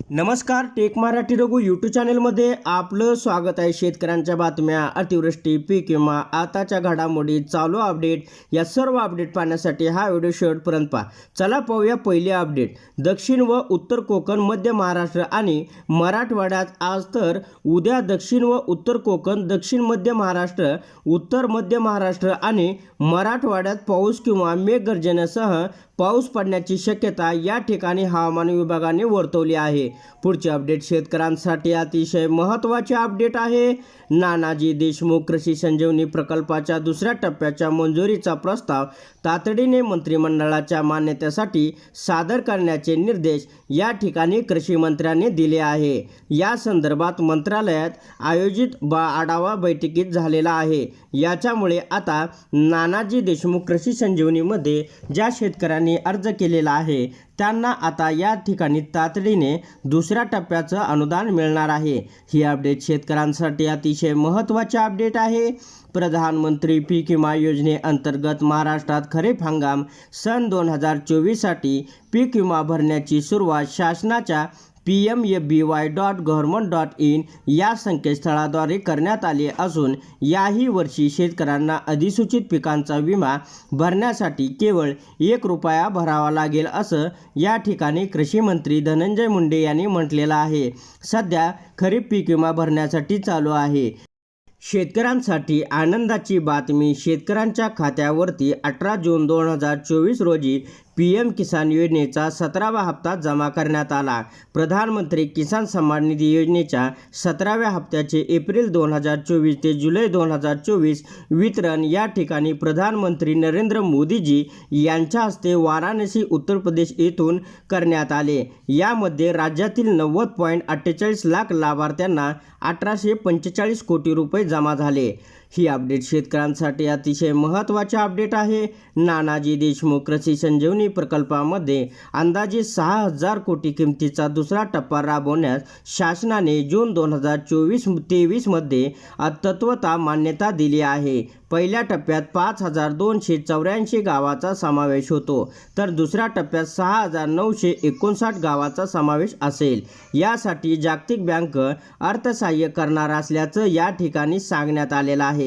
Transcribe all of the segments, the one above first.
नमस्कार take Marathi Raghu YouTube चॅनलमध्ये आपलं स्वागत आहे. शेतकऱ्यांच्या बातम्या अतिवृष्टी पीक विमा आताच्या घडामोडी चालू अपडेट या सर्व अपडेट पाहण्यासाठी हा व्हिडिओ शेवटपर्यंत पहा. चला पाहूया पहिले अपडेट दक्षिण व उत्तर कोकण मध्य महाराष्ट्र आणि मराठवाड्यात आज तर उद्या दक्षिण व उत्तर कोकण दक्षिण मध्य महाराष्ट्र उत्तर मध्य महाराष्ट्र आणि मराठवाड्यात पाऊस किंवा मेघगर्जनेसह पाऊस पडण्याची शक्यता या ठिकाणी हवामान विभागाने वर्तवली आहे. पुढचे अपडेट शेतकऱ्यांसाठी अतिशय महत्त्वाचे अपडेट आहे. नानाजी देशमुख कृषी संजीवनी प्रकल्पाच्या दुसऱ्या टप्प्याच्या मंजुरीचा प्रस्ताव तातडीने मंत्रिमंडळाच्या मान्यतेसाठी सादर करण्याचे निर्देश या ठिकाणी कृषी मंत्र्यांनी दिले आहे. या संदर्भात मंत्रालयात आयोजित बा आढावा बैठकीत झालेला आहे. याच्यामुळे आता नानाजी देशमुख कृषी संजीवनीमध्ये ज्या शेतकऱ्यांनी अर्ज केलेला आहे त्यांना आता या ठिकाणी तातडीने दुसऱ्या टप्प्याचं अनुदान मिळणार आहे. ही अपडेट शेतकऱ्यांसाठी अतिशय महत्त्वाचे अपडेट आहे. प्रधानमंत्री पीक विमा योजनेअंतर्गत महाराष्ट्रात खरीप हंगाम सन दोन हजार चोवीससाठी पीक विमा भरण्याची सुरुवात शासनाच्या P M F B Y dot government dot in या संकेतस्थळाद्वारे करण्यात आले असून याही वर्षी शेतकऱ्यांना अधिसूचित पिकांचा विमा भरण्यासाठी केवळ एक रुपया भरावा लागेल असं या ठिकाणी कृषी मंत्री धनंजय मुंडे यांनी म्हटलेलं आहे. सध्या खरीप पीक विमा भरण्यासाठी चालू आहे. शेतकऱ्यांसाठी आनंदाची बातमी शेतकऱ्यांच्या खात्यावरती अठरा जून दोन हजार चोवीस रोजी पी एम किसान योजनेचा सतरावा हप्ता जमा करण्यात आला. प्रधानमंत्री किसान सन्मान निधी योजनेच्या सतराव्या हप्त्याचे एप्रिल दोन हजार चोवीस ते जुलै दोन हजार चोवीस वितरण या ठिकाणी प्रधानमंत्री नरेंद्र मोदीजी यांच्या हस्ते वाराणसी उत्तर प्रदेश येथून करण्यात आले. यामध्ये राज्यातील नव्वद पॉईंट अठ्ठेचाळीस लाख लाभार्थ्यांना अठराशे पंचेचाळीस कोटी रुपये जमा झाले. ही अपडेट शेतकऱ्यांसाठी अतिशय महत्त्वाचे अपडेट आहे. नानाजी देशमुख कृषी संजीवनी प्रकल्पामध्ये अंदाजे सहा हजार कोटी किमतीचा दुसरा टप्पा राबवण्यास शासनाने जून दोन हजार चोवीस तेवीसमध्ये तत्वता मान्यता दिली आहे. पहिल्या टप्प्यात पाच हजार दोनशे चौऱ्याऐंशी गावाचा समावेश होतो तर दुसऱ्या टप्प्यात सहा हजार नऊशे एकोणसाठ गावाचा समावेश असेल. यासाठी जागतिक बँक अर्थसहाय्य करणार असल्याचं या ठिकाणी सांगण्यात आलेलं आहे.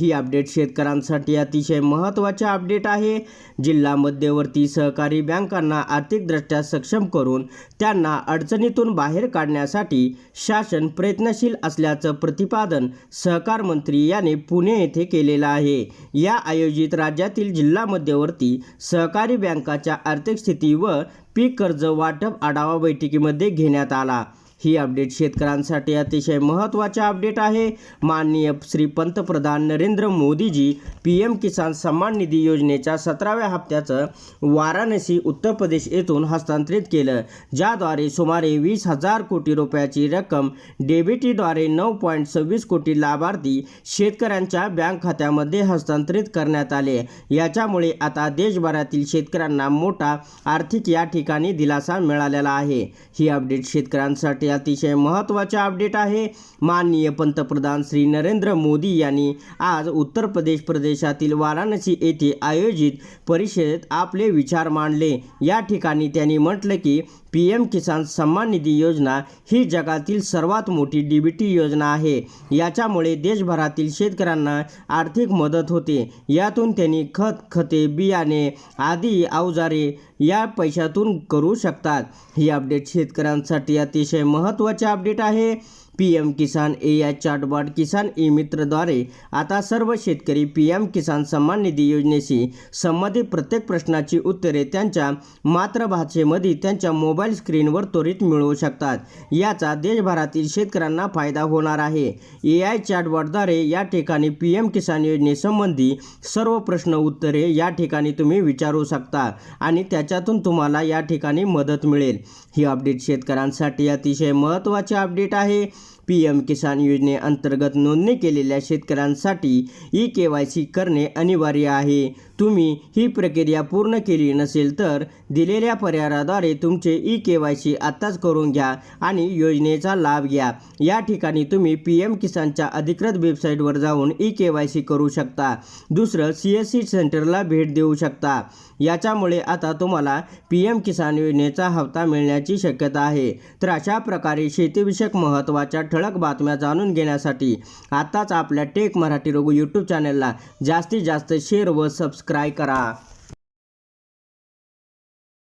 ही अपडेट शेतकऱ्यांसाठी अतिशय महत्त्वाचे अपडेट आहे. जिल्हा मध्यवर्ती सहकारी बँकांना आर्थिकदृष्ट्या सक्षम करून त्यांना अडचणीतून बाहेर काढण्यासाठी शासन प्रयत्नशील असल्याचं प्रतिपादन सहकार मंत्री यांनी पुणे येथे केलेलं आहे. या आयोजित राज्यातील जिल्हा मध्यवर्ती सहकारी बँकाच्या आर्थिक स्थिती व पीक कर्ज वाटप आढावा बैठकीमध्ये घेण्यात आला. ही अपडेट शेतकऱ्यांसाठी अतिशय महत्त्वाचे अपडेट आहे. माननीय श्री पंतप्रधान नरेंद्र मोदीजी पी एम किसान सन्मान निधी योजनेच्या सतराव्या हप्त्याचं वाराणसी उत्तर प्रदेश येथून हस्तांतरित केलं ज्याद्वारे सुमारे वीस हजार कोटी रुपयाची रक्कम डेबिटीद्वारे नऊ पॉईंट सव्वीस कोटी लाभार्थी शेतकऱ्यांच्या बँक खात्यामध्ये हस्तांतरित करण्यात आले. याच्यामुळे आता देशभरातील शेतकऱ्यांना मोठा आर्थिक या ठिकाणी दिलासा मिळालेला आहे. ही अपडेट शेतकऱ्यांसाठी अतिशय महत्त्वाचे अपडेट आहे. माननीय पंतप्रधान श्री नरेंद्र मोदी यांनी आज उत्तर प्रदेश प्रदेशातील वाराणसी येथे आयोजित परिषदेत आपले विचार मांडले. या ठिकाणी त्यांनी म्हटलं की पी एम किसान सन्मान निधी योजना ही जगातील सर्वात मोठी डी बी टी योजना आहे. याच्यामुळे देशभरातील शेतकऱ्यांना आर्थिक मदत होते. यातून त्यांनी खत खते बियाणे आदी अवजारे या पैशातून करू शकतात. ही अपडेट शेतकऱ्यांसाठी अतिशय महत्त्वाचे अपडेट आहे. P M Kisan A I chatbot Kisan e मित्रद्वारे आता सर्व शेतकरी पी एम किसान सन्मान निधी योजनेशी संबंधित प्रत्येक प्रश्नाची उत्तरे त्यांच्या मातृभाषेमध्ये त्यांच्या मोबाईल स्क्रीनवर त्वरित मिळवू शकतात. याचा देशभरातील शेतकऱ्यांना फायदा होणार आहे. ए आय चॅटबॉटद्वारे या ठिकाणी पी एम किसान योजनेसंबंधी सर्व प्रश्न उत्तरे या ठिकाणी तुम्ही विचारू शकता आणि त्याच्यातून तुम्हाला या ठिकाणी मदत मिळेल. ही अपडेट शेतकऱ्यांसाठी अतिशय महत्त्वाचे अपडेट आहे. पी एम किसान योजनेअंतर्गत नोंदणी केलेल्या शेतकऱ्यांसाठी ई के वाय सी करणे अनिवार्य आहे. तुम्ही ही प्रक्रिया पूर्ण केली नसेल तर दिलेल्या पर्यायाद्वारे तुमचे ई के वाय सी आत्ताच करून घ्या आणि योजनेचा लाभ घ्या. या ठिकाणी तुम्ही पी एम किसानच्या अधिकृत वेबसाईटवर जाऊन ई के वाय सी करू शकता. दुसरं सी एस सी सेंटरला भेट देऊ शकता. याच्यामुळे आता तुम्हाला पी एम किसान योजनेचा हप्ता मिळण्याची शक्यता आहे. तर अशा प्रकारे शेतीविषयक महत्त्वाच्या ठळक बातम्या जाणून घेण्यासाठी आत्ताच आपल्या टेक मराठी रघु यूट्यूब चॅनलला जास्तीत जास्त शेअर व सबस्क्राईब करा.